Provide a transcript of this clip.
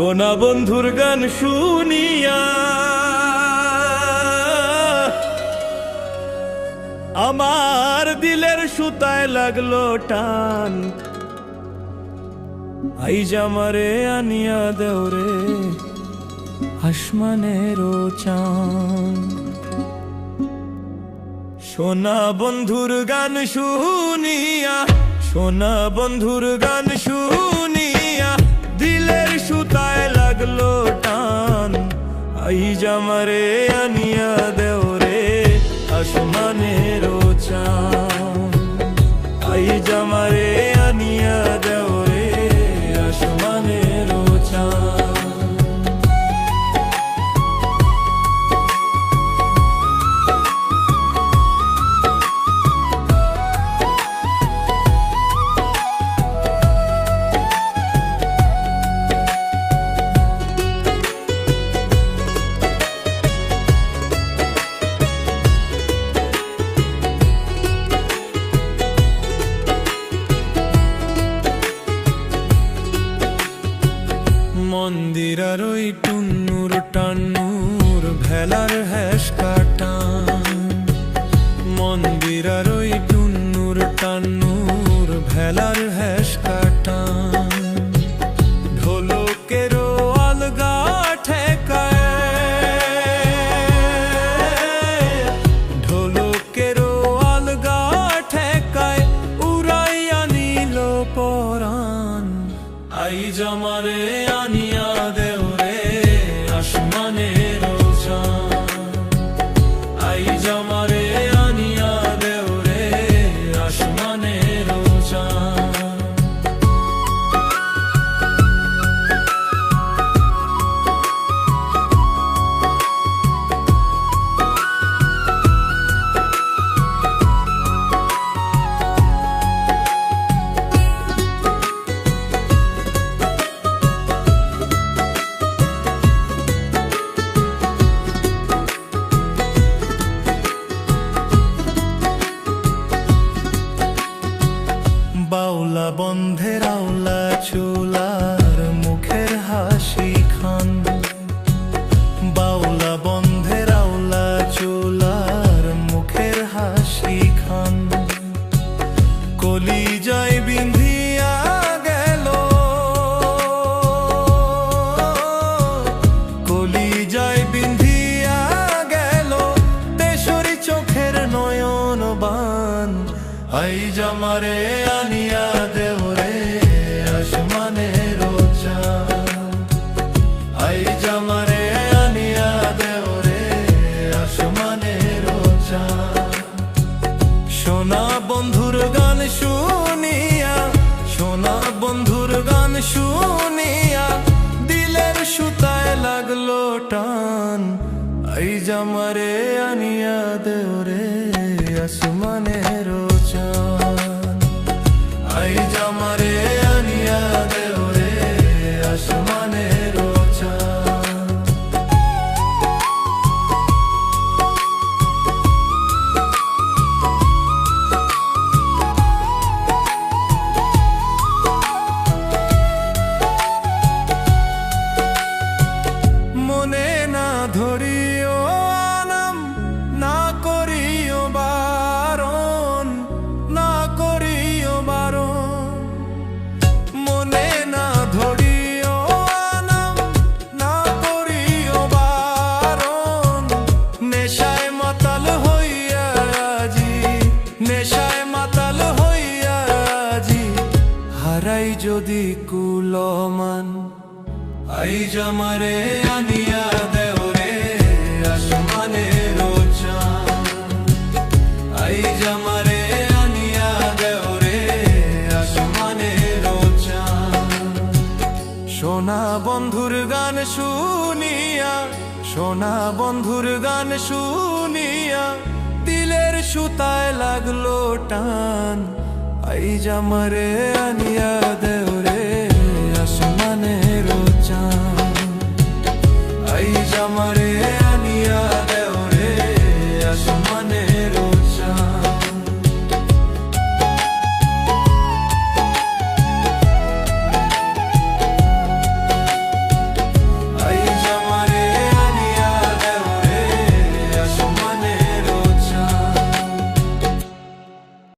সোনা বন্ধুর গান শুনিয়া আমার দিলের সুতায় লাগল টান। আই জামারে আনিয়া দেওরে আসমানেরও চান সোনা বন্ধুর গান শুনিয়া, সোনা বন্ধুর গান শুনিয়া দিলের সুতায় লাগল টান। আই জামারে আনিয়া দেও রে আসমানের চান আই জামারে আনিয়া দেও রে আসমানের মন্দিরার ওই টুন্নুর টান্নুর ভেলার হ্যাস কাটান। মন্দির আর ওই টুন্নুর টান্নুর ভেলার বাউলা, বন্ধের আউলা, চুলার মুখের হাসি খান। বাউলা, বন্ধের আউলা, চুলার মুখের হাসি খান। কলি যাই বিন্ধিয়া গেল। কলি যাই বিন্ধিয়া গেল। তেসরি চোখের নয়ন বান আই জামারে সোনা বন্ধুর গান শুনিয়া, সোনা বন্ধুর গান শুনিয়া, দিলের সুতায় লাগল টান। আই জামারে আনিয়া দেও ধরিও আনাম, না করিও বারণ, না করিও বারণ। মনে না ধরিও আনাম, না করিও বারণ। নেশায় মাতাল হইয়া আজি, নেশায় মাতাল হইয়া আজি। হারাই যদি কুলমান আই জামারে আনিয়া সোনা বন্ধুর গান শুনিয়া, সোনা বন্ধুর গান শুনিয়া দিলের সুতায় লাগল টান আই জামারে আনিয়া দেও